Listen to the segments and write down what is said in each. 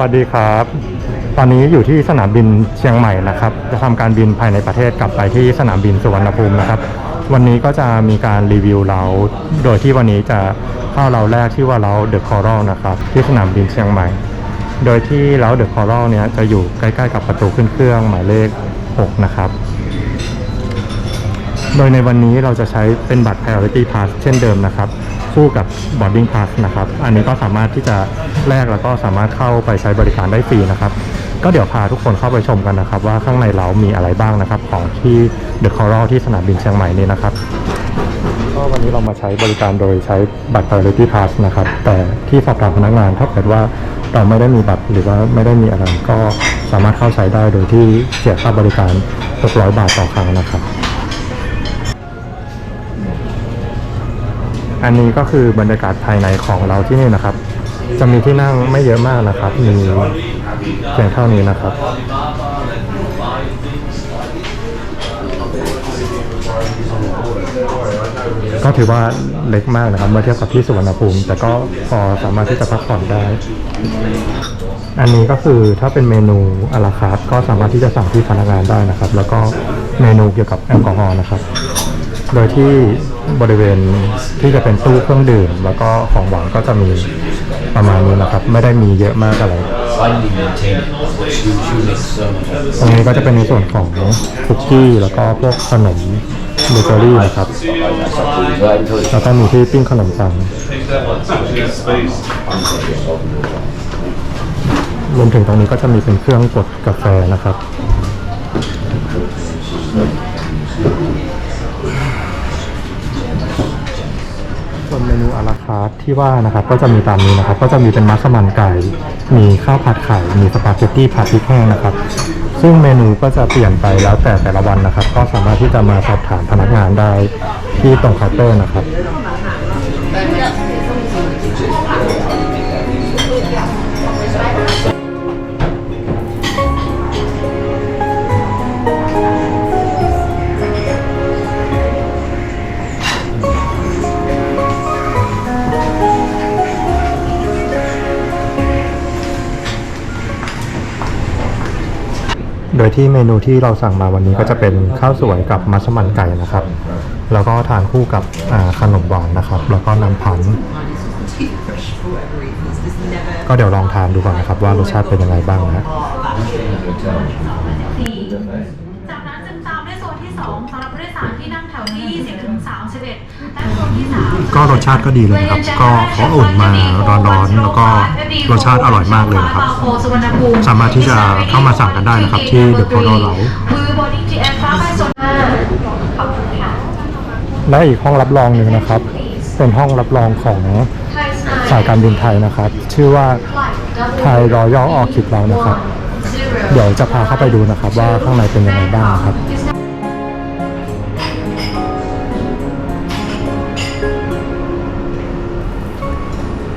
สวัสดีครับ ตอนนี้อยู่ที่สนามบินเชียงใหม่นะครับ จะทำการบินภายในประเทศกลับไปที่สนามบินสุวรรณภูมินะครับ วันนี้ก็จะมีการรีวิวเรา โดยที่วันนี้จะเข้าเราแรกที่ว่าเราเดอะคอรัลนะครับ ที่สนามบินเชียงใหม่ โดยที่เราเดอะคอรัลเนี้ยจะอยู่ใกล้ๆกับประตูขึ้นเครื่องหมายเลข 6 นะครับ โดยในวันนี้เราจะใช้เป็นบัตร Priority Pass เช่นเดิมนะครับ คู่กับ Boarding Pass นะครับ อันนี้ก็สามารถที่จะแลกแล้วก็สามารถเข้าไปใช้บริการได้ฟรีนะครับ ก็เดี๋ยวพาทุกคนเข้าไปชมกันนะครับ ว่าข้างในเรามีอะไรบ้างนะครับ ของที่ The Coral ที่สนามบินเชียงใหม่นี้นะครับก็วันนี้เรามาใช้บริการโดยใช้บัตร Priority Pass นะครับ แต่ที่สอบถามพนักงานถ้าเกิดว่าเราไม่ได้มีบัตรหรือว่าไม่ได้มีอะไรก็สามารถเข้าใช้ได้โดยที่เสียค่าบริการ 600 บาทต่อครั้งนะครับ อันนี้ก็คือบรรยากาศภายในของเราที่นี่นะครับ จะมีที่นั่งไม่เยอะมากนะครับ มีเพียงเท่านี้นะครับก็ถือว่าเล็กมากนะครับ เมื่อเทียบกับที่สุวรรณภูมิ แต่ก็พอสามารถที่จะพักผ่อนได้ อันนี้ก็คือถ้าเป็นเมนูอาราคาร์ก็สามารถที่จะสั่งที่พนักงานได้นะครับ แล้วก็เมนูเกี่ยวกับแอลกอฮอล์นะครับ โดยที่บริเวณที่จะเป็นตู้เครื่องดื่ม แล้วก็ของหวานก็จะมีประมาณนี้นะครับ ไม่ได้มีเยอะมากอะไร ตรงนี้ก็จะเป็นในส่วนของคุกกี้แล้วก็พวกขนมเบเกอรี่นะครับแล้วก็มีที่ปิ้งขนมปังรวมถึงตรงนี้ก็จะมีเป็นเครื่องกดกาแฟนะครับาราคาร์ทที่ว่านะครับก็จะมีตามนี้นะครับ ก็จะมีเป็นมัสมั่นไก่ มีข้าวผัดไข่ มีสปาเกตตี้ผัดพริกแห้งนะครับ ซึ่งเมนูก็จะเปลี่ยนไปแล้วแต่แต่ละวันนะครับ ก็สามารถที่จะมาสอบถามพนักงานได้ที่ตรงเคาน์เตอร์นะครับ โดยที่เมนูที่เราสั่งมาวันนี้ก็จะเป็นข้าวสวยกับมัสมั่นไก่นะครับ แล้วก็ทานคู่กับอ่าขนมหวานนะครับ แล้วก็น้ำพันธุ์ก็เดี๋ยวลองทานดูก่อนนะครับว่ารสชาติเป็นยังไงบ้างนะ จากนั้นจึงตามด้วยโซนที่ 2สำหรับผู้โดยสารที่นั่งแถวที่ 20ถึง31และโซนที่3ก็รสชาติก็ดีเลยนะครับ ก็เขาอุ่นมาร้อนๆแล้วก็รสชาติอร่อยมากเลยนะครับ สามารถที่จะเข้ามาสั่งกันได้นะครับ ที่ The Coral เราคือบอดิ้งจีแอนฟ้าไปโซนขอบคุณค่ะและอีกห้องรับรองหนึ่งนะครับ เป็นห้องรับรองของสายการบินไทยนะครับ ชื่อว่าไทยรอยัลออคิดเรานะครับ เดี๋ยวจะพาเข้าไปดูนะครับ ว่าข้างในเป็นยังไงบ้างนะครับ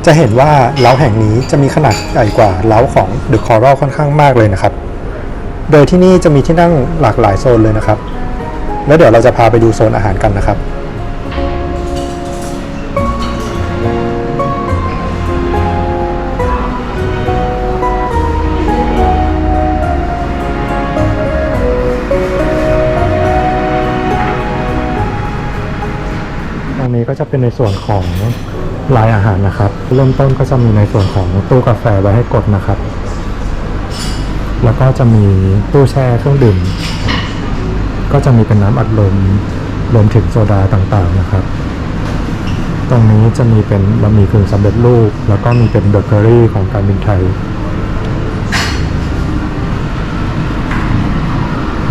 จะเห็นว่าเล้าแห่งนี้จะมีขนาดใหญ่กว่าเล้าของ The Coral ค่อนข้างมากเลยนะครับ โดยที่นี่จะมีที่นั่งหลากหลายโซนเลยนะครับ แล้วเดี๋ยวเราจะพาไปดูโซนอาหารกันนะครับตรงนี้ก็จะเป็นในส่วนของ ลายอาหารนะครับ เริ่มต้นก็จะมีในส่วนของตู้กาแฟไว้ให้กดนะครับ แล้วก็จะมีตู้แช่เครื่องดื่ม ก็จะมีเป็นน้ำอัดลมรวมถึงโซดาต่างๆนะครับ ตรงนี้จะมีเป็นบะหมี่กึ่งสำเร็จรูป แล้วก็มีเป็นเบเกอรี่ของการบินไทย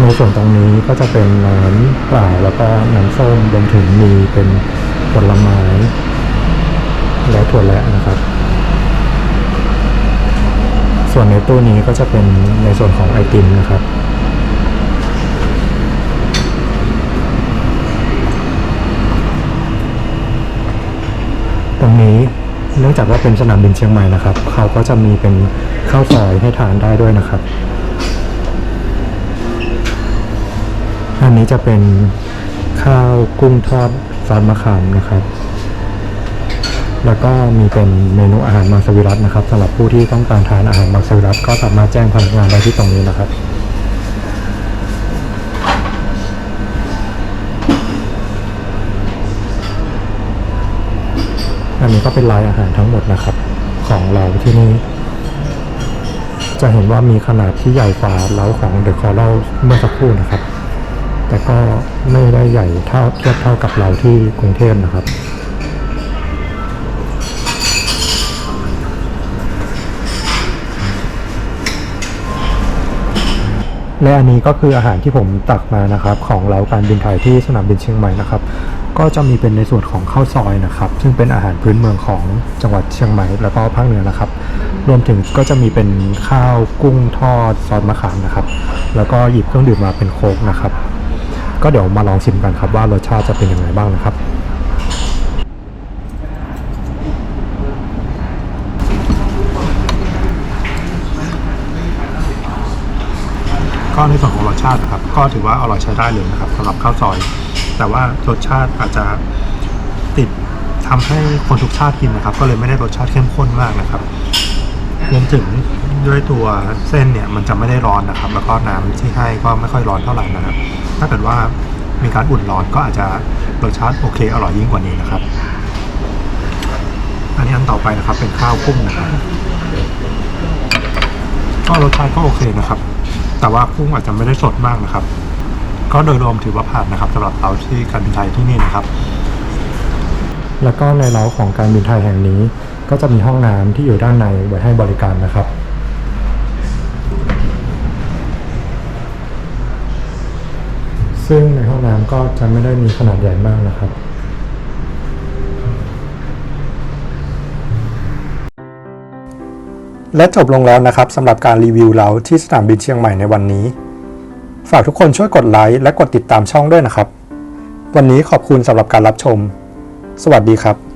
ในส่วนตรงนี้ก็จะเป็นน้ำเปล่าแล้วก็น้ำส้มรวมถึงมีเป็นผลไม้ และถั่วแระนะครับ ส่วนในตู้นี้ก็จะเป็นในส่วนของไอติมนะครับตรงนี้เนื่องจากว่าเป็นสนามบินเชียงใหม่นะครับ เขาก็จะมีเป็นข้าวซอยให้ทานได้ด้วยนะครับ อันนี้จะเป็นข้าวกุ้งทอดซอสมะขามนะครับ แล้วก็มีเป็นเมนูอาหารมังสวิรัตนะครับสำหรับผู้ที่ต้องการทานอาหารมังสวิรัตก็สามารถแจ้งพนักงานได้ที่ตรงนี้นะครับอันนี้ก็เป็นลายอาหารทั้งหมดนะครับ ของเราที่นี่ จะเห็นว่ามีขนาดที่ใหญ่กว่าเล้าของเดอะคอร์เมื่อสักครู่นะครับ แต่ก็ไม่ได้ใหญ่เท่าเทียบเท่ากับเราที่กรุงเทพนะครับ และอันนี้ก็คืออาหารที่ผมตักมานะครับ ของเราการบินไทยที่สนามบินเชียงใหม่นะครับ ก็จะมีเป็นในส่วนของข้าวซอยนะครับ ซึ่งเป็นอาหารพื้นเมืองของจังหวัดเชียงใหม่ แล้วก็ภาคเหนือนะครับ รวมถึงก็จะมีเป็นข้าวกุ้งทอดซอสมะขามนะครับ แล้วก็หยิบเครื่องดื่มมาเป็นโค้กนะครับ ก็เดี๋ยวมาลองชิมกันครับว่ารสชาติจะเป็นยังไงบ้างนะครับ ก็ในส่วนของรสชาตินะครับ ก็ถือว่าอร่อยใช้ได้เลยนะครับสำหรับข้าวซอย แต่ว่ารสชาติอาจจะติดทำให้คนทุกชาติกินนะครับ ก็เลยไม่ได้รสชาติเข้มข้นมากนะครับรวมถึงด้วยตัวเส้นเนี่ยมันจะไม่ได้ร้อนนะครับ แล้วก็น้ำที่ให้ก็ไม่ค่อยร้อนเท่าไหร่นะครับ ถ้าเกิดว่ามีการอุ่นร้อนก็อาจจะรสชาติโอเคอร่อยยิ่งกว่านี้นะครับ อันนี้อันต่อไปนะครับเป็นข้าวกุ้งนะครับก็รสชาติก็โอเคนะครับ แต่ว่ากุ้งอาจจะไม่ได้สดมากนะครับ ก็โดยรวมถือว่าผ่านนะครับสำหรับเราที่การบินไทยที่นี่นะครับ แล้วก็ในเล้าของการบินไทยแห่งนี้ ก็จะมีห้องน้ำที่อยู่ด้านในไว้ให้บริการนะครับซึ่งในห้องน้ำก็จะไม่ได้มีขนาดใหญ่มากนะครับ และจบลงแล้วนะครับสำหรับการรีวิวเราที่สนามบินเชียงใหม่ในวันนี้ ฝากทุกคนช่วยกดไลค์และกดติดตามช่องด้วยนะครับ วันนี้ขอบคุณสำหรับการรับชม สวัสดีครับ